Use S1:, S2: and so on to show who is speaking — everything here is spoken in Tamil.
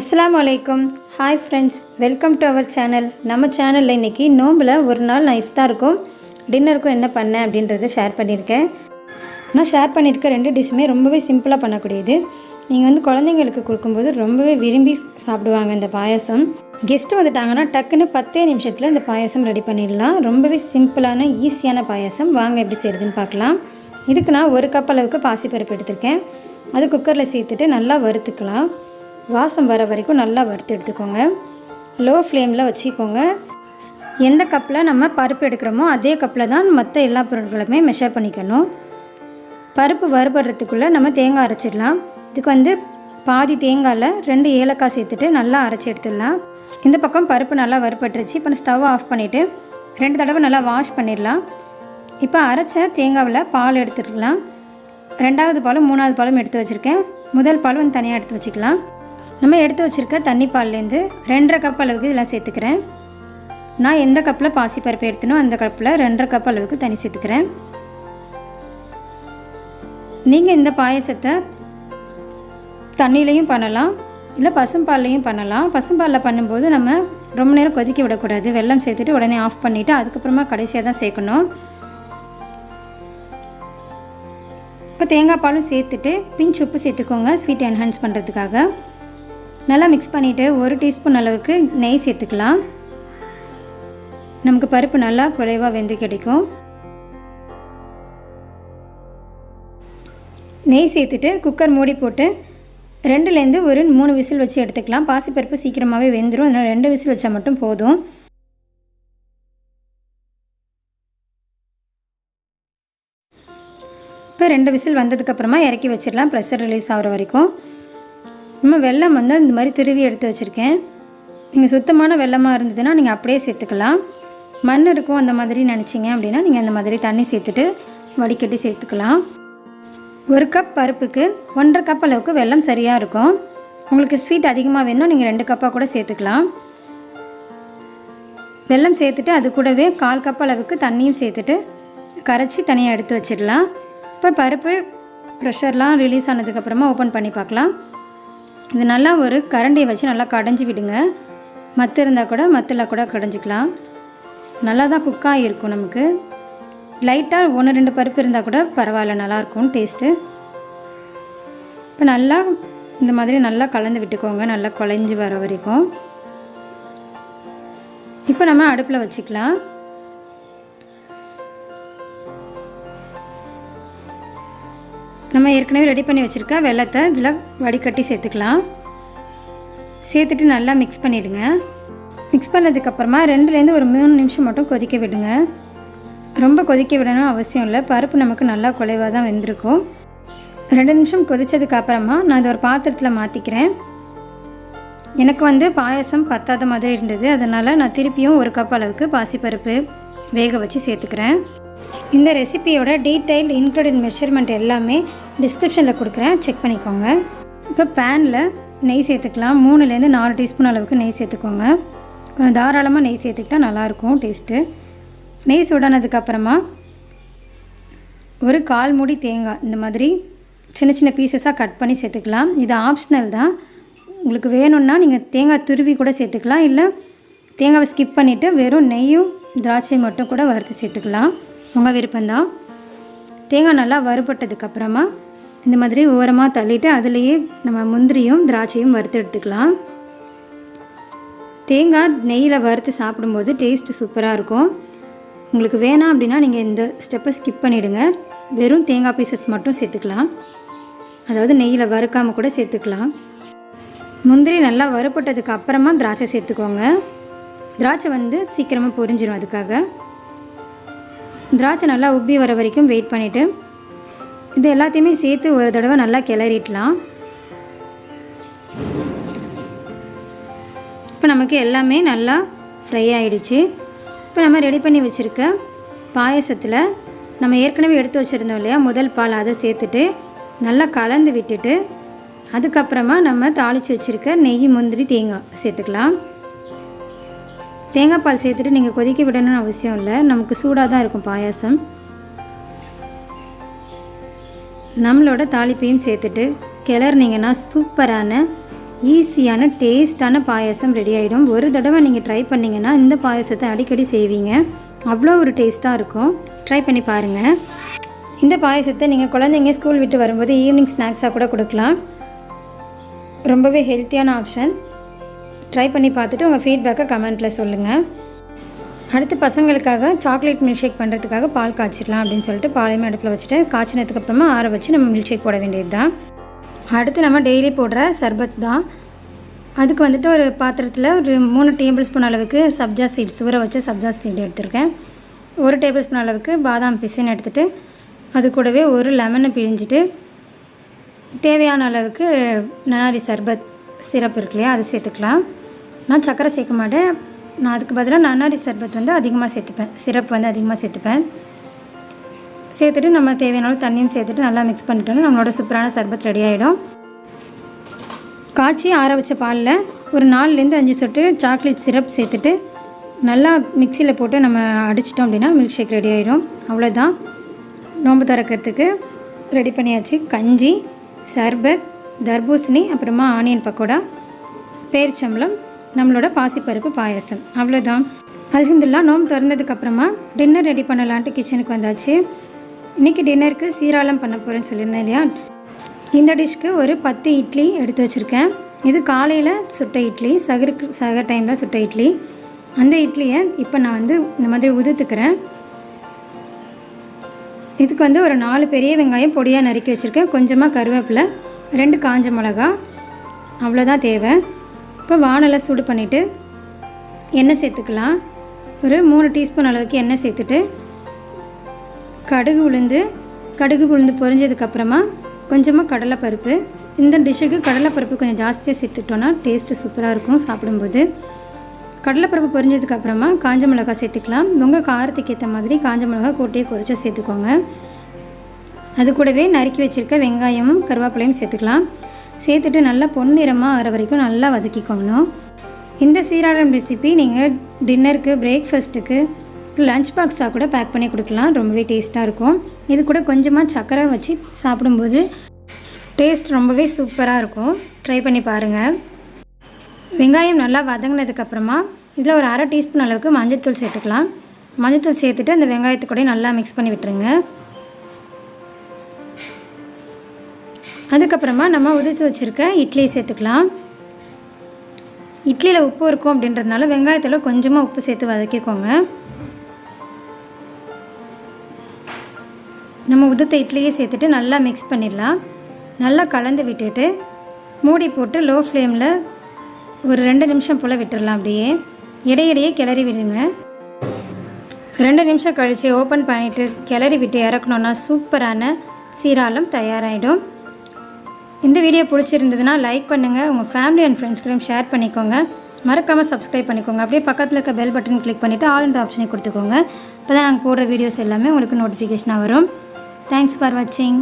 S1: அஸ்லாம் அலைக்கும். Hi friends welcome to our channel நம்ம சேனலில் இன்றைக்கி நோம்பில் ஒரு நாள் நான் இஃப்தாருக்கும் டின்னருக்கும் என்ன பண்ணேன் அப்படின்றத ஷேர் பண்ணியிருக்கேன். நான் ஷேர் பண்ணியிருக்க ரெண்டு டிஷ்ஷுமே ரொம்பவே சிம்பிளாக பண்ணக்கூடியது. நீங்கள் வந்து குழந்தைங்களுக்கு கொடுக்கும்போது ரொம்பவே விரும்பி சாப்பிடுவாங்க இந்த பாயாசம். கெஸ்ட்டு வந்துட்டாங்கன்னா டக்குன்னு பத்தே நிமிஷத்தில் இந்த பாயாசம் ரெடி பண்ணிடலாம். ரொம்பவே சிம்பிளான ஈஸியான பாயாசம். வாங்க எப்படி செய்கிறதுன்னு பார்க்கலாம். இதுக்கு நான் ஒரு கப் அளவுக்கு பாசிப்பருப்பு எடுத்திருக்கேன். அது குக்கரில் சேர்த்துட்டு நல்லா வறுத்துக்கலாம். வாசம் வர வரைக்கும் நல்லா வறுத்து எடுத்துக்கோங்க. லோ ஃப்ளேமில் வச்சுக்கோங்க. எந்த கப்பில் நம்ம பருப்பு எடுக்கிறோமோ அதே கப்பில் தான் மற்ற எல்லா பொருட்களுமே மெஷர் பண்ணிக்கணும். பருப்பு வறுபடுறதுக்குள்ளே நம்ம தேங்காய் அரைச்சிடலாம். இதுக்கு வந்து பாதி தேங்காயில் ரெண்டு ஏலக்காய் சேர்த்துட்டு நல்லா அரைச்சி எடுத்துடலாம். இந்த பக்கம் பருப்பு நல்லா வறுபட்டுருச்சு. இப்போ ஸ்டவ் ஆஃப் பண்ணிவிட்டு ரெண்டு தடவை நல்லா வாஷ் பண்ணிடலாம். இப்போ அரைச்ச தேங்காவில் பால் எடுத்துக்கலாம் ரெண்டாவது பாலும் மூணாவது பாலும் எடுத்து வச்சுருக்கேன். முதல் பால் வந்து தனியாக எடுத்து வச்சுக்கலாம். நம்ம எடுத்து வச்சுருக்க தண்ணி பால்லேருந்து ரெண்டரை கப் அளவுக்கு இதெல்லாம் சேர்த்துக்கிறேன். நான் எந்த கப்பில் பாசிப்பருப்பு எடுத்தனோ அந்த கப்பில் ரெண்டரை கப் அளவுக்கு தண்ணி சேர்த்துக்கிறேன். நீங்கள் இந்த பாயசத்தை தண்ணியிலையும் பண்ணலாம் இல்லை பசும்பால்லையும் பண்ணலாம். பசும்பாலில் பண்ணும்போது நம்ம ரொம்ப நேரம் கொதிக்க விடக்கூடாது. வெள்ளம் சேர்த்துட்டு உடனே ஆஃப் பண்ணிவிட்டு அதுக்கப்புறமா கடைசியாக தான் சேர்க்கணும். இப்போ தேங்காய் பாலும் சேர்த்துட்டு பிஞ்ச் உப்பு சேர்த்துக்கோங்க ஸ்வீட் என்ஹான்ஸ் பண்ணுறதுக்காக நல்லா மிக்ஸ் பண்ணிவிட்டு ஒரு டீஸ்பூன் அளவுக்கு நெய் சேர்த்துக்கலாம். நமக்கு பருப்பு நல்லா குறைவாக வெந்து கிடைக்கும். நெய் சேர்த்துட்டு குக்கர் மூடி போட்டு ரெண்டுலேருந்து ஒரு மூணு விசில் வச்சு எடுத்துக்கலாம். பாசிப்பருப்பு சீக்கிரமாகவே வெந்துடும் அதனால் ரெண்டு விசில் வச்சால் மட்டும் போதும். இப்போ ரெண்டு விசில் வந்ததுக்கப்புறமா இறக்கி வச்சிடலாம். ப்ரெஷர் ரிலீஸ் ஆகிற வரைக்கும். நம்ம வெல்லம் வந்து இந்த மாதிரி துருவி எடுத்து வச்சுருக்கேன். நீங்கள் சுத்தமான வெள்ளமாக இருந்ததுன்னா நீங்கள் அப்படியே சேர்த்துக்கலாம். மண் இருக்கும் அந்த மாதிரி நினச்சிங்க அப்படின்னா நீங்கள் அந்த மாதிரி தண்ணி சேர்த்துட்டு வடிகட்டி சேர்த்துக்கலாம். ஒரு கப் பருப்புக்கு ஒன்றரை கப் அளவுக்கு வெல்லம் சரியாக இருக்கும். உங்களுக்கு ஸ்வீட் அதிகமாக வேணும் நீங்கள் ரெண்டு கப்பாக கூட சேர்த்துக்கலாம். வெல்லம் சேர்த்துட்டு அது கூடவே கால் கப் அளவுக்கு தண்ணியும் சேர்த்துட்டு கரைச்சி தனியாக எடுத்து வச்சிடலாம். இப்போ பருப்பு ப்ரெஷர்லாம் ரிலீஸ் ஆனதுக்கப்புறமா ஓப்பன் பண்ணி பார்க்கலாம். இது நல்லா ஒரு கரண்டியை வச்சு நல்லா கடைஞ்சி விடுங்க. மத்து இருந்தால் கூட மத்தில் கூட கடைஞ்சிக்கலாம். நல்லா தான் குக்காக இருக்கும் நமக்கு லைட்டாக ஒன்று ரெண்டு பருப்பு இருந்தால் கூட பரவாயில்ல நல்லாயிருக்கும் டேஸ்ட்டு இப்போ நல்லா இந்த மாதிரி நல்லா கலந்து விட்டுக்கோங்க நல்லா குழஞ்சி வர வரைக்கும். இப்போ நம்ம அடுப்பில் வச்சுக்கலாம். நம்ம ஏற்கனவே ரெடி பண்ணி வச்சுருக்க வெள்ளத்தை இதில் வடிகட்டி சேர்த்துக்கலாம். சேர்த்துட்டு நல்லா மிக்ஸ் பண்ணிவிடுங்க மிக்ஸ் பண்ணதுக்கப்புறமா ரெண்டுலேருந்து ஒரு மூணு நிமிஷம் மட்டும் கொதிக்க விடுங்க. ரொம்ப கொதிக்க விடணும் அவசியம் இல்லை. பருப்பு நமக்கு நல்லா குலைவாக தான் வெந்திருக்கும். ரெண்டு நிமிஷம் கொதித்ததுக்கு அப்புறமா நான் இதை ஒரு பாத்திரத்தில் மாற்றிக்கிறேன் எனக்கு வந்து பாயசம் பத்தாத மாதிரி இருந்தது. அதனால் நான் திருப்பியும் ஒரு கப் அளவுக்கு பாசிப்பருப்பு வேக வச்சு சேர்த்துக்கிறேன். இந்த ரெசிபியோட டீட்டெயில்டு இன்க்ளூடட் மெஷர்மெண்ட் எல்லாமே டிஸ்கிரிப்ஷனில் கொடுக்குறேன். செக் பண்ணிக்கோங்க. இப்போ பேனில் நெய் சேர்த்துக்கலாம். மூணுலேருந்து நாலு டீஸ்பூன் அளவுக்கு நெய் சேர்த்துக்கோங்க. கொஞ்சம் தாராளமாக நெய் சேர்த்துக்கிட்டால் நல்லாயிருக்கும் டேஸ்ட்டு நெய் சுடானதுக்கப்புறமா ஒரு கால் மூடி தேங்காய் இந்த மாதிரி சின்ன சின்ன பீசஸாக கட் பண்ணி சேர்த்துக்கலாம். இது ஆப்ஷனல் தான். உங்களுக்கு வேணும்னா நீங்கள் தேங்காய் துருவி கூட சேர்த்துக்கலாம். இல்லை தேங்காவை ஸ்கிப் பண்ணிவிட்டு வெறும் நெய்யும் திராட்சை மட்டும் கூட வறுத்து சேர்த்துக்கலாம். உங்கள் விருப்பம்தான். தேங்காய் நல்லா வறுபட்டதுக்கப்புறமா இந்த மாதிரி ஓரமாக தள்ளிட்டு அதுலேயே நம்ம முந்திரியும் திராட்சையும் வறுத்து எடுத்துக்கலாம். தேங்காய் நெய்யில் வறுத்து சாப்பிடும்போது டேஸ்ட்டு சூப்பராக இருக்கும். உங்களுக்கு வேணாம் அப்படின்னா நீங்கள் இந்த ஸ்டெப்பை ஸ்கிப் பண்ணிவிடுங்க வெறும் தேங்காய் பீசஸ் மட்டும் சேர்த்துக்கலாம். அதாவது நெய்யில் வறுக்காமல் கூட சேர்த்துக்கலாம். முந்திரி நல்லா வறுப்பட்டதுக்கு அப்புறமா திராட்சை சேர்த்துக்கோங்க. திராட்சை வந்து சீக்கிரமாக பொரிஞ்சிடும் அதுக்காக. திராட்சை நல்லா உப்பி வர வரைக்கும் வெயிட் பண்ணிவிட்டு இது எல்லாத்தையுமே சேர்த்து ஒரு தடவை நல்லா கிளறிடலாம். இப்போ நமக்கு எல்லாமே நல்லா ஃப்ரை ஆகிடுச்சு இப்போ நம்ம ரெடி பண்ணி வச்சுருக்க பாயசத்தில் நம்ம ஏற்கனவே எடுத்து வச்சுருந்தோம் இல்லையா முதல் பால் அதை சேர்த்துட்டு நல்லா கலந்து விட்டுட்டு அதுக்கப்புறமா நம்ம தாளித்து வச்சுருக்க நெய் முந்திரி தேங்காய் சேர்த்துக்கலாம். தேங்காய் பால் சேர்த்துட்டு நீங்கள் கொதிக்க விடணும்னு அவசியம் இல்லை. நமக்கு சூடாக தான் இருக்கும் பாயாசம். நம்மளோட தாளிப்பையும் சேர்த்துட்டு கிளறினீங்கன்னா சூப்பரான ஈஸியான டேஸ்டான பாயாசம் ரெடி ஆகிடும் ஒரு தடவை நீங்கள் ட்ரை பண்ணிங்கன்னா இந்த பாயாசத்தை அடிக்கடி செய்வீங்க. அவ்வளோ ஒரு டேஸ்ட்டாக இருக்கும். ட்ரை பண்ணி பாருங்கள் இந்த பாயசத்தை நீங்கள் குழந்தைங்க ஸ்கூல் விட்டு வரும்போது ஈவினிங் ஸ்நாக்ஸாக கூட கொடுக்கலாம். ரொம்பவே ஹெல்த்தியான ஆப்ஷன் ட்ரை பண்ணி பார்த்துட்டு உங்கள் ஃபீட்பேக்கை கமெண்ட்டில் சொல்லுங்கள் அடுத்து பசங்களுக்காக சாக்லேட் மில்க் ஷேக் பண்ணுறதுக்காக பால் காய்ச்சிடலாம் அப்படின்னு சொல்லிட்டு பாலையுமே அடுப்பில் வச்சுட்டு காய்ச்சினதுக்கு அப்புறமா ஆற வச்சு நம்ம மில்க் ஷேக் போட வேண்டியது தான் அடுத்து நம்ம டெய்லி போடுற சர்பத் தான். அதுக்கு வந்துட்டு ஒரு பாத்திரத்தில் ஒரு மூணு டேபிள் ஸ்பூன் அளவுக்கு சப்ஜா சீட்ஸ் ஊற வச்ச சப்ஜா சீட் எடுத்திருக்கேன். ஒரு டேபிள் ஸ்பூன் அளவுக்கு பாதாம் பிசின்னு எடுத்துகிட்டு அது கூடவே ஒரு லெமனை பிழிஞ்சிட்டு தேவையான அளவுக்கு நனாரி சர்பத் சிரப் இருக்கு இல்லையா? அது சேர்த்துக்கலாம். நான் சர்க்கரை சேர்க்க மாட்டேன். நான் அதுக்கு பதிலாக நன்னாரி சர்பத் வந்து அதிகமாக சேர்த்துப்பேன். சிரப் வந்து அதிகமாக சேர்த்துப்பேன். சேர்த்துட்டு நம்ம தேவையான தண்ணியும் சேர்த்துட்டு நல்லா மிக்ஸ் பண்ணிட்டோம்னா நம்மளோட சூப்பரான சர்பத் ரெடி ஆகிடும் காய்ச்சி ஆற வச்ச பாலில் ஒரு நாலுலேருந்து அஞ்சு சொட்டு சாக்லேட் சிரப் சேர்த்துட்டு நல்லா மிக்சியில் போட்டு நம்ம அடிச்சிட்டோம் அப்படின்னா மில்க் ஷேக் ரெடி ஆகிடும் அவ்வளோதான் நோம்பு திறக்கிறதுக்கு ரெடி பண்ணியாச்சு. கஞ்சி சர்பத் தர்பூசணி அப்புறமா ஆனியன் பக்கோடா பேரிச்சம்பளம் நம்மளோட பாசிப்பருப்பு பாயாசம். அவ்வளோதான். அல்ஹம்துலில்லாஹ் நோம்பு திறந்ததுக்கப்புறமா டின்னர் ரெடி பண்ணலான்ட்டு கிச்சனுக்கு வந்தாச்சு. இன்றைக்கி டின்னருக்கு சீராளம் பண்ண போகிறேன்னு சொல்லியிருந்தேன் இல்லையா? இந்த டிஷ்க்கு ஒரு பத்து இட்லி எடுத்து வச்சுருக்கேன். இது காலையில் சுட்ட இட்லி சகருக்கு சக டைமில் சுட்ட இட்லி. அந்த இட்லியை இப்போ நான் வந்து இந்த மாதிரி உதுத்துக்கிறேன். இதுக்கு வந்து ஒரு நாலு பெரிய வெங்காயம் பொடியாக நறுக்கி வச்சுருக்கேன். கொஞ்சமாக கருவேப்பிலை ரெண்டு காஞ்ச மிளகா அவ்வளோதான் தேவை. இப்போ வானலை சூடு பண்ணிவிட்டு எண்ணெய் சேர்த்துக்கலாம். ஒரு மூணு டீஸ்பூன் அளவுக்கு எண்ணெய் சேர்த்துட்டு கடுகு உளுந்து கடுகு உளுந்து பொரிஞ்சதுக்கப்புறமா கொஞ்சமாக கடலைப்பருப்பு. இந்த டிஷ்ஷுக்கு கடலைப்பருப்பு கொஞ்சம் ஜாஸ்தியாக சேர்த்துட்டோன்னா டேஸ்ட்டு சூப்பராக இருக்கும் சாப்பிடும்போது. கடலைப்பருப்பு பொரிஞ்சதுக்கப்புறமா காஞ்ச மிளகா சேர்த்துக்கலாம். உங்கள் காரத்துக்கு ஏற்ற மாதிரி காஞ்ச மிளகா கூட்டியே குறைச்சா சேர்த்துக்கோங்க. அது கூடவே நறுக்கி வச்சுருக்க வெங்காயமும் கருவேப்பிலையும் சேர்த்துக்கலாம். சேர்த்துட்டு நல்லா பொன்னிறமாக வர வரைக்கும் நல்லா வதக்கிக்கணும். இந்த சீராளம் ரெசிபி நீங்கள் டின்னருக்கு பிரேக்ஃபாஸ்ட்டுக்கு லஞ்ச் பாக்ஸாக கூட பேக் பண்ணி கொடுக்கலாம். ரொம்பவே டேஸ்ட்டாக இருக்கும். இது கூட கொஞ்சமாக சர்க்கரை வச்சு சாப்பிடும்போது டேஸ்ட் ரொம்பவே சூப்பராக இருக்கும். ட்ரை பண்ணி பாருங்கள் வெங்காயம் நல்லா வதங்கினதுக்கப்புறமா இதில் ஒரு அரை டீஸ்பூன் அளவுக்கு மஞ்சள்தூள் சேர்த்துக்கலாம். மஞ்சள்தூள் சேர்த்துட்டு அந்த வெங்காயத்தை கூட நல்லா மிக்ஸ் பண்ணி விட்டுருங்க. அதுக்கப்புறமா நம்ம உதித்து வச்சுருக்க இட்லியை சேர்த்துக்கலாம். இட்லியில் உப்பு இருக்கும் அப்படின்றதுனால வெங்காயத்தில் கொஞ்சமாக உப்பு சேர்த்து வதக்கிக்கோங்க. நம்ம உதுத்த இட்லியை சேர்த்துட்டு நல்லா மிக்ஸ் பண்ணிடலாம். நல்லா கலந்து விட்டுட்டு மூடி போட்டு லோ ஃப்ளேமில் ஒரு ரெண்டு நிமிஷம் போல் விட்டுடலாம் அப்படியே. இடையிடையே கிளறி விடுங்க. ரெண்டு நிமிஷம் கழித்து ஓப்பன் பண்ணிவிட்டு கிளறி விட்டு இறக்கணுன்னா சூப்பரான சீராலும் தயாராகிடும் இந்த வீடியோ பிடிச்சிருந்ததுன்னா லைக் பண்ணுங்கள் உங்கள் ஃபேமிலி அண்ட் ஃப்ரெண்ட்ஸ்களையும் ஷேர் பண்ணிக்கோங்க. மறக்காமல் சப்ஸ்கிரைப் பண்ணிக்கோங்க. அப்படியே பக்கத்தில் இருக்க பெல் பட்டன் கிளிக் பண்ணிவிட்டு ஆல்ன்ற ஆப்ஷனை கொடுத்துக்கோங்க. இப்போ தான் நாங்கள் போடுற வீடியோஸ் எல்லாமே உங்களுக்கு நோட்டிஃபிகேஷனாக வரும். தேங்க்ஸ் ஃபார் வாட்சிங்